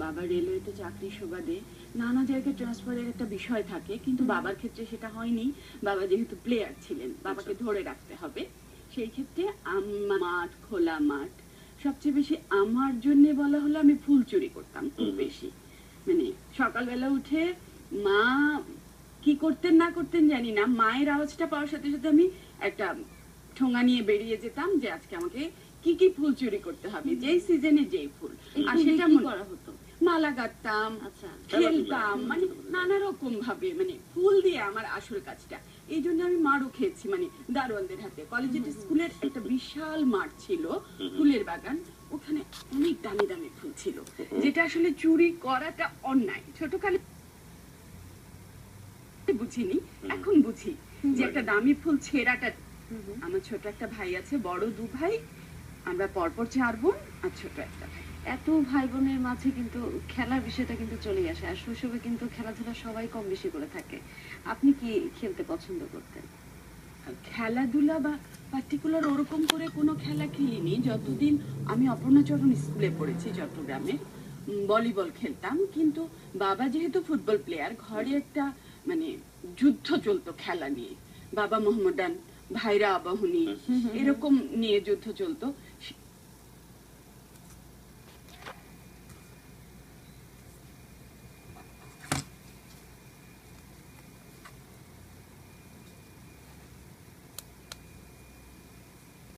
বাবা রেলওয়েতে চাকরি সুবাদে নানা জায়গায় ট্রান্সফারের একটা বিষয় থাকে কিন্তু বাবার ক্ষেত্রে সেটা হয়নি। বাবা যেহেতু প্লেয়ার ছিলেন বাবাকে ধরে রাখতে হবে। সেই ক্ষেত্রে মাঠ খোলা মাঠ সবচেয়ে বেশি আমার জন্য বলা হলো আমি ফুল চুরি করতাম খুব বেশি। মানে সকালবেলা উঠে মা কি করতেন না করতেন জানি না মায়ের আওয়াজটা পাওয়ার সাথে সাথে আমি একটা ঠোঙা নিয়ে বেরিয়ে যেতাম যে আজকে আমাকে কি কি ফুল চুরি করতে হবে যেই সিজনে যেই ফুল। আর সেটা মনে- করা হতো? মালা গাঁথতাম আচ্ছা। খেলতাম মানে নানা রকম ভাবে মানে ফুল দিয়ে আমার আসল কাজটা। এই জন্য আমি মারও খেয়েছি মানে দারোয়ানদের হাতে। কলেজের স্কুলের একটা বিশাল মাঠ ছিল ফুলের বাগান ওখানে অনেক দামি দামি ফুল ছিল। যেটা আসলে চুরি করাটা অন্যায়। ছোটকালে বুঝিনি এখন বুঝি যে একটা দামি ফুল ছেঁড়াটা। আমার ছোট একটা ভাই আছে বড় দু ভাই। আমরা পরপর চার বোন আর ছোট একটা ভাই। এত ভাই বোনের মাঝে কিন্তু খেলার বিষয়টা কিন্তু চলেই আসে। আর শৈশবে কিন্তু খেলাধুলা সবাই কম বেশি করে থাকে। আপনি কি খেলতে পছন্দ করতেন? খেলাধুলা বা পার্টিকুলার ওরকম করে কোনো খেলা খেলিনি। যতদিন আমি অপর্ণাচরণ স্কুলে পড়েছি চট্টগ্রামে ভলিবল খেলতাম। কিন্তু বাবা যেহেতু ফুটবল প্লেয়ার ঘরে একটা মানে যুদ্ধ চলতো খেলা নিয়ে। বাবা মোহাম্মদান ভাইরা আবাহনী এরকম নিয়ে যুদ্ধ চলতো।